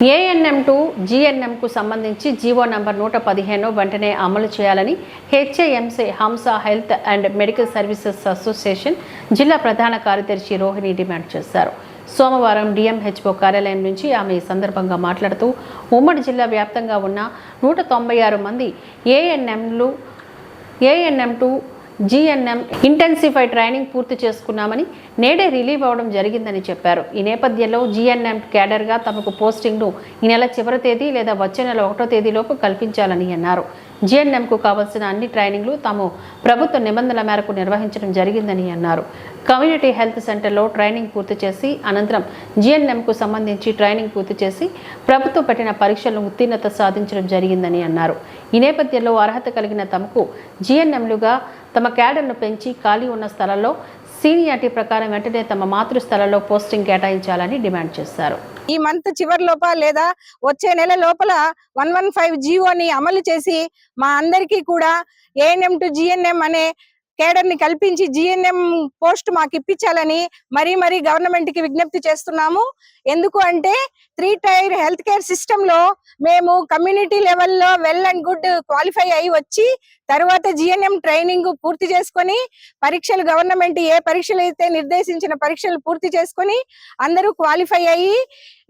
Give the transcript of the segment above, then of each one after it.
ANM to జిఎన్ఎంకు సంబంధించి GO number నూట పదిహేను వెంటనే అమలు చేయాలని HAMC Hamsa health and medical services association జిల్లా ప్రధాన కార్యదర్శి రోహిణి డిమాండ్ చేశారు. సోమవారం డిఎంహెచ్ఓ కార్యాలయం నుంచి ఆమె ఈ సందర్భంగా మాట్లాడుతూ ఉమ్మడి జిల్లా వ్యాప్తంగా ఉన్న నూట తొంభై ఆరు మంది ఏఎన్ఎంలు ANM to GNM intensify training పూర్తి చేసుకున్నామని నేడే రిలీవ్ అవ్వడం జరిగిందని చెప్పారు. ఈ నేపథ్యంలో జిఎన్ఎం క్యాడర్గా తమకు పోస్టింగ్ను ఈ నెల చివరి తేదీ లేదా వచ్చే నెల ఒకటో తేదీలోపు కల్పించాలని అన్నారు. జిఎన్ఎంకు కావాల్సిన అన్ని ట్రైనింగ్లు తాము ప్రభుత్వ నిబంధనల మేరకు నిర్వహించడం జరిగిందని అన్నారు. కమ్యూనిటీ హెల్త్ సెంటర్లో ట్రైనింగ్ పూర్తి చేసి అనంతరం జిఎన్ఎంకు సంబంధించి ట్రైనింగ్ పూర్తి చేసి ప్రభుత్వం పెట్టిన పరీక్షలను ఉత్తీర్ణత సాధించడం జరిగిందని అన్నారు. ఈ నేపథ్యంలో అర్హత కలిగిన తమకు జిఎన్ఎంలుగా తమ క్యాడర్ను పెంచి ఖాళీ ఉన్న స్థలాల్లో సీనియారిటీ ప్రకారం వెంటనే తమ మాతృ స్థలంలో పోస్టింగ్ కేటాయించాలని డిమాండ్ చేశారు. ఈ మంత్ చివరి లోపల లేదా వచ్చే నెల లోపల వన్ వన్ ఫైవ్ జీవోని అమలు చేసి మా అందరికీ కూడా ఏఎన్ఎం టు జిఎన్ఎం అనే కేడర్ని కల్పించి జిఎన్ఎం పోస్ట్ మాకు ఇప్పించాలని మరీ మరీ గవర్నమెంట్కి విజ్ఞప్తి చేస్తున్నాము. ఎందుకు అంటే త్రీ టైర్ హెల్త్ కేర్ సిస్టమ్లో మేము కమ్యూనిటీ లెవెల్లో వెల్ అండ్ గుడ్ క్వాలిఫై అయి వచ్చి తర్వాత జిఎన్ఎం ట్రైనింగ్ పూర్తి చేసుకొని పరీక్షలు గవర్నమెంట్ ఏ పరీక్షలు అయితే నిర్దేశించిన పరీక్షలు పూర్తి చేసుకొని అందరూ క్వాలిఫై అయ్యి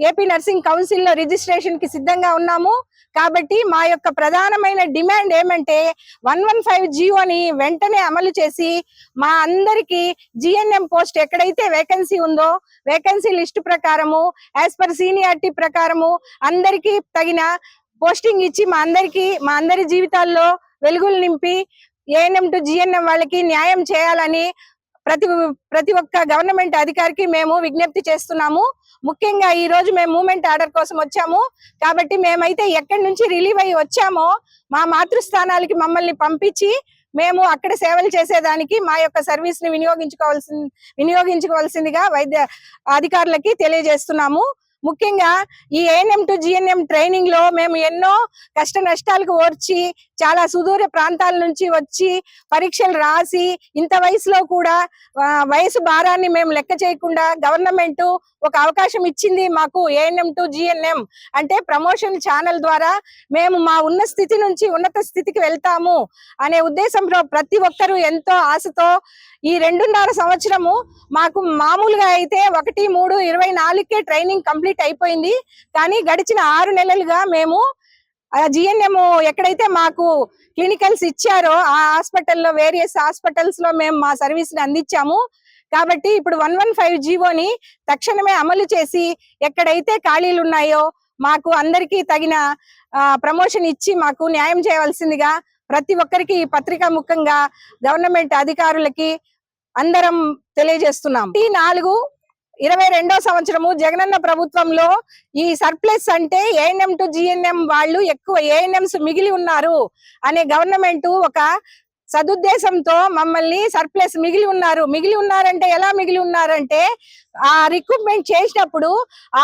ఏపీ నర్సింగ్ కౌన్సిల్లో రిజిస్ట్రేషన్కి సిద్ధంగా ఉన్నాము. కాబట్టి మా యొక్క ప్రధానమైన డిమాండ్ ఏమంటే వన్ వన్ ఫైవ్ జియోని వెంటనే అమలు చేసి మా అందరికి జిఎన్ఎం పోస్ట్ ఎక్కడైతే వేకెన్సీ ఉందో వేకెన్సీ లిస్ట్ ప్రకారము యాజ్ పర్ సీనియారిటీ ప్రకారము అందరికీ తగిన పోస్టింగ్ ఇచ్చి మా అందరికి మా అందరి జీవితాల్లో వెలుగులు నింపి ఏఎన్ఎం టు జిఎన్ఎం వాళ్ళకి న్యాయం చేయాలని ప్రతి ప్రతి ఒక్క గవర్నమెంట్ అధికారికి మేము విజ్ఞప్తి చేస్తున్నాము. ముఖ్యంగా ఈ రోజు మేము మూమెంట్ ఆర్డర్ కోసం వచ్చాము. కాబట్టి మేమైతే ఎక్కడి నుంచి రిలీవ్ అయ్యి వచ్చామో మా మాతృస్థానాలకి మమ్మల్ని పంపించి మేము అక్కడ సేవలు చేసేదానికి మా యొక్క సర్వీస్ని వినియోగించుకోవాల్సి వినియోగించుకోవాల్సిందిగా వైద్య అధికారులకి తెలియజేస్తున్నాము. ముఖ్యంగా ఈ ఏఎన్ఎం టు జిఎన్ఎం ట్రైనింగ్లో మేము ఎన్నో కష్ట నష్టాలకు ఓర్చి చాలా సుదూర ప్రాంతాల నుంచి వచ్చి పరీక్షలు రాసి ఇంత వయసులో కూడా వయసు భారాన్ని మేము లెక్క చేయకుండా గవర్నమెంట్ ఒక అవకాశం ఇచ్చింది మాకు ఏఎన్ఎం టు జిఎన్ఎం అంటే ప్రమోషన్ ఛానల్ ద్వారా మేము మా ఉన్న స్థితి నుంచి ఉన్నత స్థితికి వెళ్తాము అనే ఉద్దేశంలో ప్రతి ఒక్కరూ ఎంతో ఆశతో ఈ రెండున్నర సంవత్సరము మాకు మామూలుగా అయితే ఒకటి మూడు ఇరవై నాలుగుకే ట్రైనింగ్ కంప్లీట్ అయిపోయింది. కానీ గడిచిన ఆరు నెలలుగా మేము జిఎన్ఎం ఎక్కడైతే మాకు క్లినికల్స్ ఇచ్చారో ఆ హాస్పిటల్లో వేరియస్ హాస్పిటల్స్లో మేము మా సర్వీస్ని అందించాము. కాబట్టి ఇప్పుడు వన్ వన్ ఫైవ్ జీవోని తక్షణమే అమలు చేసి ఎక్కడైతే ఖాళీలు ఉన్నాయో మాకు అందరికీ తగిన ప్రమోషన్ ఇచ్చి మాకు న్యాయం చేయవలసిందిగా ప్రతి ఒక్కరికి ఈ పత్రికా ముఖంగా గవర్నమెంట్ అధికారులకి అందరం తెలియజేస్తున్నాం. ఈ నాలుగు ఇరవై రెండో సంవత్సరము జగనన్న ప్రభుత్వంలో ఈ సర్ప్లస్ అంటే ఏఎన్ఎం టు జిఎన్ఎం వాళ్ళు ఎక్కువ ఏఎన్ఎంస్ మిగిలి ఉన్నారు అనే గవర్నమెంట్ ఒక సదుద్దేశంతో మమ్మల్ని సర్ప్లస్ మిగిలి ఉన్నారు. మిగిలి ఉన్నారంటే ఎలా మిగిలి ఉన్నారంటే ఆ రిక్రూట్మెంట్ చేసినప్పుడు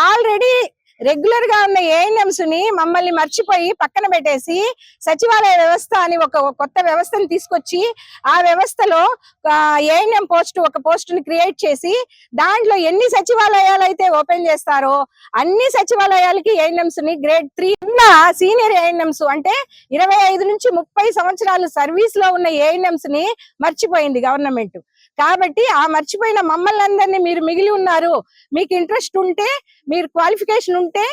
ఆల్రెడీ రెగ్యులర్గా ఉన్న ఏఎన్ఎంస్ని మమ్మల్ని మర్చిపోయి పక్కన పెట్టేసి సచివాలయ వ్యవస్థ అని ఒక కొత్త వ్యవస్థను తీసుకొచ్చి ఆ వ్యవస్థలో ఏఎన్ఎం పోస్ట్ ఒక పోస్ట్ని క్రియేట్ చేసి దాంట్లో ఎన్ని సచివాలయాలు అయితే ఓపెన్ చేస్తారో అన్ని సచివాలయాలకి ఏఎన్ఎంస్ని గ్రేడ్ త్రీ ఉన్న సీనియర్ ఏఎన్ఎంస్ అంటే ఇరవై ఐదు నుంచి ముప్పై సంవత్సరాలు సర్వీస్లో ఉన్న ఏఎన్ఎంస్ని మర్చిపోయింది గవర్నమెంట్. కాబట్టి ఆ మర్చిపోయిన మమ్మల్ని అందరినీ మీరు మిగిలి ఉన్నారు. మీకు ఇంట్రెస్ట్ ఉంటే మీరు క్వాలిఫికేషన్ ఉంటే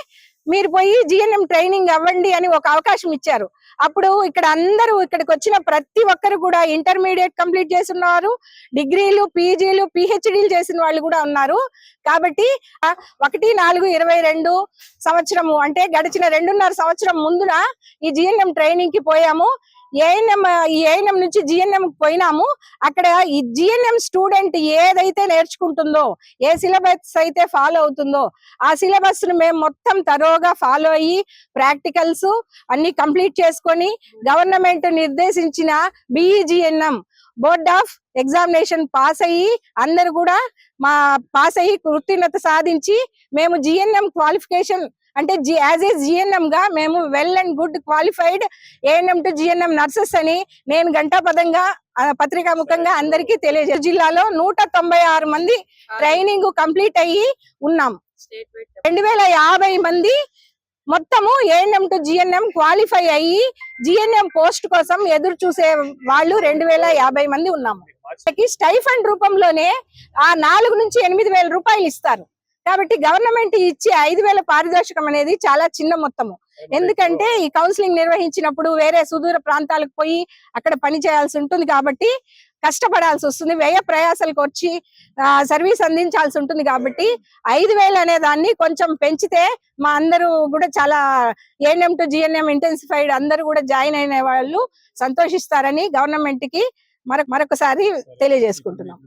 మీరు పోయి జిఎన్ఎం ట్రైనింగ్ అవ్వండి అని ఒక అవకాశం ఇచ్చారు. అప్పుడు ఇక్కడ అందరూ ఇక్కడికి వచ్చిన ప్రతి ఒక్కరు కూడా ఇంటర్మీడియట్ కంప్లీట్ చేసి ఉన్నారు డిగ్రీలు పీజీలు పిహెచ్డీలు చేసిన వాళ్ళు కూడా ఉన్నారు. కాబట్టి ఒకటి నాలుగు ఇరవై రెండు సంవత్సరము అంటే గడిచిన రెండున్నర సంవత్సరం ముందున ఈ జిఎన్ఎం ట్రైనింగ్కి పోయాము. ఏఎన్ఎం ఏఎన్ఎం నుంచి జిఎన్ఎం పోయినాము. అక్కడ ఈ జిఎన్ఎం స్టూడెంట్ ఏదైతే నేర్చుకుంటుందో ఏ సిలబస్ అయితే ఫాలో అవుతుందో ఆ సిలబస్ను మేము మొత్తం తరోగా ఫాలో అయ్యి ప్రాక్టికల్స్ అన్ని కంప్లీట్ చేసుకొని గవర్నమెంట్ నిర్దేశించిన BEGNM board of examination pass అయ్యి అందరు కూడా మా పాస్ అయ్యి ఉత్తీర్ణత సాధించి మేము జిఎన్ఎం క్వాలిఫికేషన్ అంటే జి యాజ్ ఏ జిఎన్ఎం గా మేము well and good qualified ANM to GNM nurses అని నేను గంటాపదంగా ఆ, పత్రికాముఖంగా అందరికీ తెలియజే జిల్లాలో నూట తొంభై ఆరు మంది ట్రైనింగ్ కంప్లీట్ అయ్యి ఉన్నాం. రెండు వేల యాభై మంది మొత్తము ఏఎన్ఎం టు జిఎన్ఎం క్వాలిఫై అయ్యి జిఎన్ఎం పోస్ట్ కోసం ఎదురు చూసే వాళ్ళు రెండు వేల యాభై మంది ఉన్నాము. స్టైఫండ్ రూపంలోనే ఆ నాలుగు నుంచి ఎనిమిది వేల రూపాయలు ఇస్తారు. కాబట్టి గవర్నమెంట్ ఇచ్చే ఐదు వేల పారితోషికం అనేది చాలా చిన్న మొత్తము. ఎందుకంటే ఈ కౌన్సిలింగ్ నిర్వహించినప్పుడు వేరే సుదూర ప్రాంతాలకు పోయి అక్కడ పని చేయాల్సి ఉంటుంది కాబట్టి కష్టపడాల్సి వస్తుంది. వ్యయ ప్రయాసాలకు వచ్చి సర్వీస్ అందించాల్సి ఉంటుంది కాబట్టి ఐదు వేలు అనే దాన్ని కొంచెం పెంచితే మా అందరూ కూడా చాలా ఏఎన్ఎం టు జిఎన్ఎం ఇంటెన్సిఫైడ్ అందరూ కూడా జాయిన్ అయిన వాళ్ళు సంతోషిస్తారని గవర్నమెంట్కి మరొక మరొకసారి తెలియజేసుకుంటున్నాం.